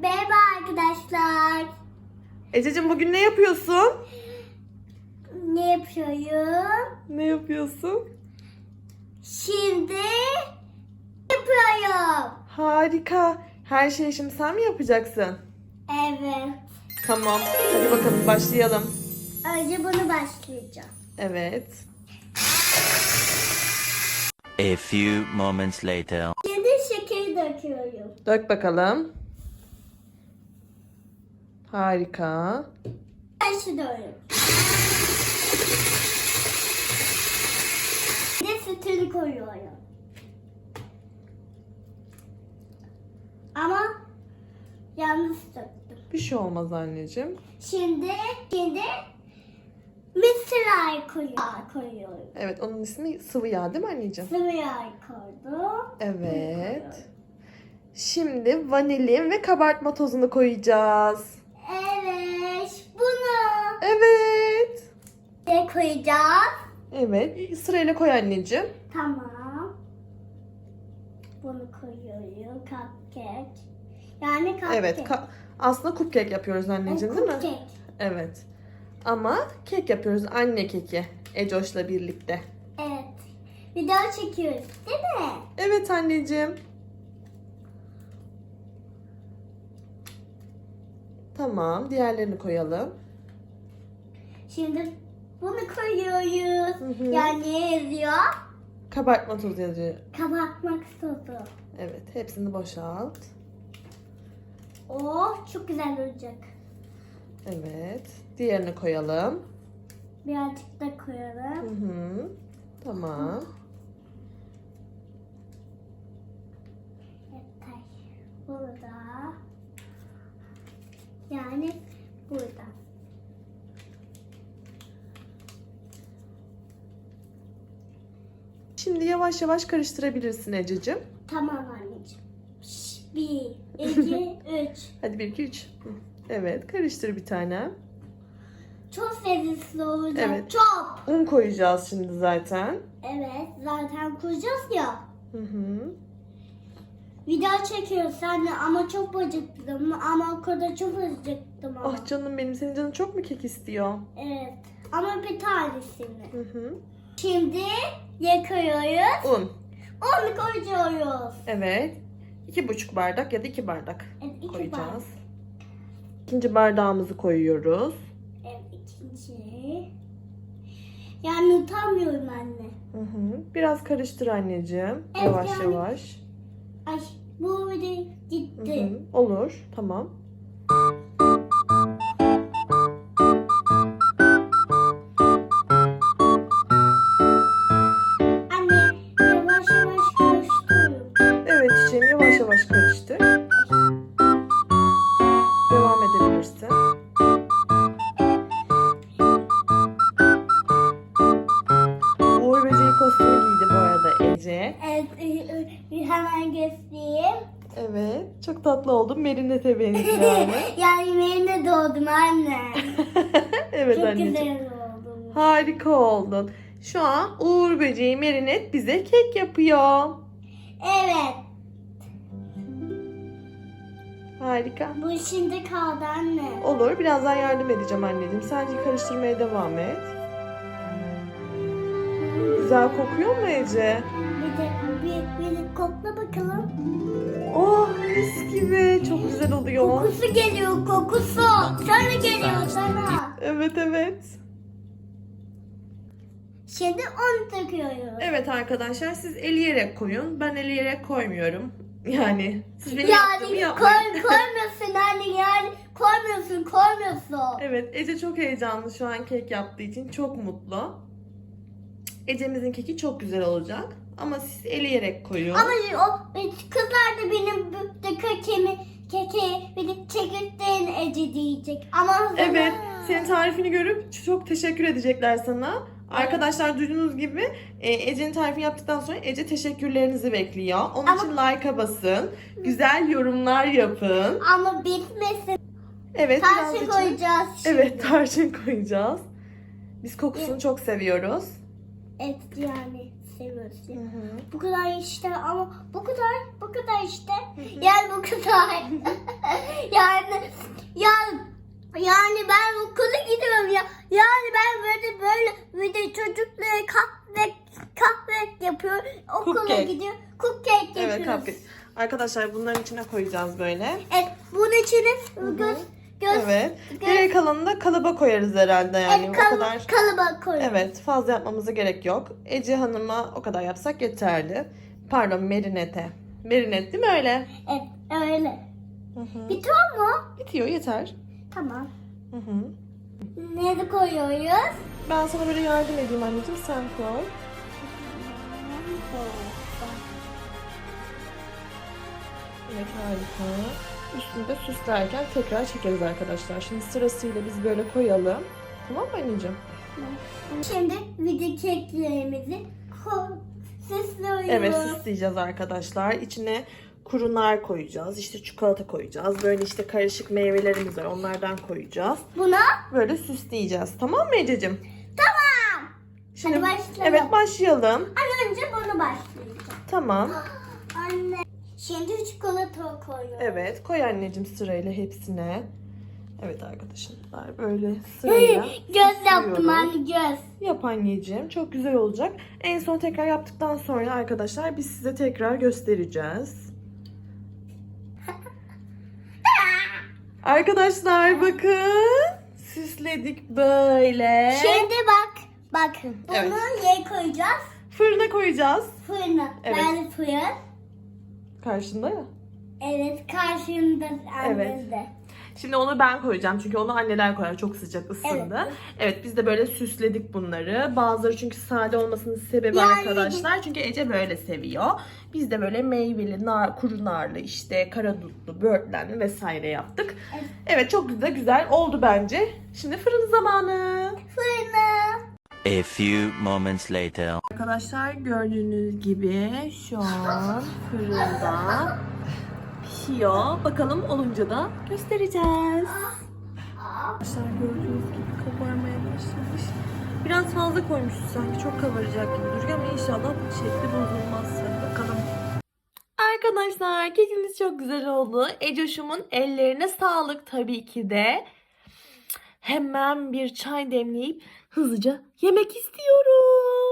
merhaba arkadaşlar. Ececiğim bugün ne yapıyorsun? Ne yapıyorum? Ne yapıyorsun? Şimdi yapıyorum. Harika. Her şeyi şimdi sen mi yapacaksın? Evet. Tamam. Hadi bakalım başlayalım. Önce bunu başlayacağım. Evet. A few moments later. Şimdi şekeri döküyorum. Dök bakalım. Harika. Karıştırıyorum. Bir de sütünü koyuyorum. Ama yanlış döktüm. Bir şey olmaz anneciğim. Şimdi, şimdi mısır yağı koyuyorum. koyuyorum. Evet onun ismi sıvı yağ değil mi anneciğim? Sıvı yağ koydum. Evet. Şimdi vanilin ve kabartma tozunu koyacağız. Evet, bunu Evet. Koyacağız? Evet. Sırayla koy anneciğim. Tamam. Bunu koyuyorum. Cupcake. Yani cupcake. Evet. ka- aslında cupcake yapıyoruz anneciğim değil mi? Cupcake. Evet. Ama kek yapıyoruz. Anne keki. Ecoş'la birlikte. Evet. Video çekiyoruz değil mi? Evet anneciğim. Tamam. Diğerlerini koyalım. Şimdi bunu koyuyoruz. Hı hı. Yani ne yazıyor? Kabartma tozu yazıyor. Kabartmak tozu. Evet. Hepsini boşalt. Oh çok güzel olacak. Evet. Diğerini koyalım. Birazcık da Hı koyalım. hı. Tamam. Yeter. Burada. Yani burada. Şimdi yavaş yavaş karıştırabilirsin Ececiğim. Tamam anneciğim. Şş, Bir, iki, üç. Hadi bir iki üç. Evet. Karıştır bir tane. Çok lezzetli olacak. Evet. Çok. Un koyacağız şimdi zaten. Evet zaten koyacağız ya. Hı hı. Video çekiyoruz anne ama çok acıktım ama o kadar çok acıktım ama. Ah canım benim. Senin canın çok mu kek istiyor? Evet ama bir tanesini. Hı hı. Şimdi yakıyoruz. Un. Onu koyuyoruz. Evet. İki buçuk bardak ya da iki bardak Evet iki koyacağız. bardak. İkinci bardağımızı koyuyoruz. Evet ikinci. Yani utanmıyorum anne. Hı hı. Biraz karıştır anneciğim. Evet, yavaş yani- yavaş. Ay bu de Hı gitti. hı. Olur. Tamam. Ece. Evet e, e, bir hemen göstereyim. Evet. Çok tatlı oldun. Merinet'e benziyor ama. yani yerine doğdum anne. evet Çok anneciğim. güzel oldum. Harika oldun. Şu an Uğur böceği Merinet bize kek yapıyor. Evet. Harika. Bu şimdi kaldı anne. Olur. Birazdan yardım edeceğim anneciğim. Sadece karıştırmaya devam et. Güzel kokuyor mu Ece? Bir de bir, bir de kokla bakalım. Oh mis gibi. Çok güzel oluyor. Kokusu geliyor kokusu. Sana geliyor sana. Evet evet. Şimdi onu takıyoruz. Evet arkadaşlar siz eleyerek koyun. Ben eleyerek koymuyorum. Yani siz benim Yani yapmayın. koy, koymuyorsun anne yani koymuyorsun koymuyorsun. Evet Ece çok heyecanlı şu an kek yaptığı için. Çok mutlu. Ece'mizin keki çok güzel olacak. Ama siz eleyerek koyun. Ama o kızlar da benim da kekemi keke bir de çekirdeğini ece diyecek. Ama Evet, senin tarifini görüp çok teşekkür edecekler sana. Arkadaşlar duyduğunuz gibi e, Ece'nin tarifini yaptıktan sonra Ece teşekkürlerinizi bekliyor. Onun Ama- için like'a basın. Güzel yorumlar yapın. Ama bitmesin. Evet, biraz Tarçın içine- koyacağız şimdi. Evet, tarçın koyacağız. Biz kokusunu çok seviyoruz. Evet yani seviyoruz. Hı hı. Bu kadar işte ama bu kadar bu kadar işte. Yani bu kadar. Yani ben okula gidiyorum ya. Yani ben böyle böyle bir de çocuklara kahve kahve yapıyor. Okula Cupcake. gidiyor. Cupcake Evet yapıyoruz. cupcake. Arkadaşlar bunların içine koyacağız böyle. Evet, bunun içine göz göz Evet. göz Geri kalanını da kalıba koyarız herhalde yani. evet, o kal- kadar kalıba koyuyoruz. Evet fazla yapmamıza gerek yok. Ece Hanım'a o kadar yapsak yeterli. Pardon Merinet'e. Merinet değil mi öyle? Evet, öyle. Hı hı. Bitiyor mu? Bitiyor yeter. Tamam. Hı hı. Nerede koyuyoruz? Ben sana böyle yardım edeyim anneciğim sen koy. Evet harika. Üstünü de süslerken tekrar çekeriz arkadaşlar. Şimdi sırasıyla biz böyle koyalım. Tamam mı anneciğim? Şimdi video keklerimizi ko- süslüyoruz. Evet süsleyeceğiz arkadaşlar. İçine kuru nar koyacağız. İşte çikolata koyacağız. Böyle işte karışık meyvelerimiz var. Onlardan koyacağız. Buna Böyle süsleyeceğiz. Tamam mı Ececiğim? tamam. Şimdi, Hadi başlayalım. Evet başlayalım. Anne önce bunu başlayacağım. Tamam. Şimdi çikolata koyuyorum. Evet koy anneciğim sırayla hepsine. Evet arkadaşlar böyle sırayla göz yaptım anne göz. Yap anneciğim. Çok güzel olacak. En son tekrar yaptıktan sonra arkadaşlar biz size tekrar göstereceğiz. Arkadaşlar bakın. Süsledik böyle. Şimdi bak. Bak. Bunu Evet. neye koyacağız? Fırına koyacağız. Fırına. Evet. Ben fırın. Karşında ya. Evet karşımda annem de. Şimdi onu ben koyacağım çünkü onu anneler koyar. Çok sıcak ısındı. Evet. Evet, biz de böyle süsledik bunları. Bazıları çünkü sade olmasının sebebi Yani- arkadaşlar. Çünkü Ece böyle seviyor. Biz de böyle meyveli, nar, kuru narlı, işte karadutlu, böğürtlenli vesaire yaptık. Evet. Evet çok güzel güzel oldu bence. Şimdi fırın zamanı. Fırına. A few moments later. Arkadaşlar gördüğünüz gibi şu an fırında pişiyor. Bakalım olunca da göstereceğiz. Arkadaşlar gördüğünüz gibi kabarmaya başlamış. Biraz fazla koymuşuz sanki çok kabaracak gibi duruyor ama inşallah şekli bozulmaz. Bakalım. Arkadaşlar kekimiz çok güzel oldu. Ecoş'umun ellerine sağlık tabii ki de. Hemen bir çay demleyip hızlıca yemek istiyorum.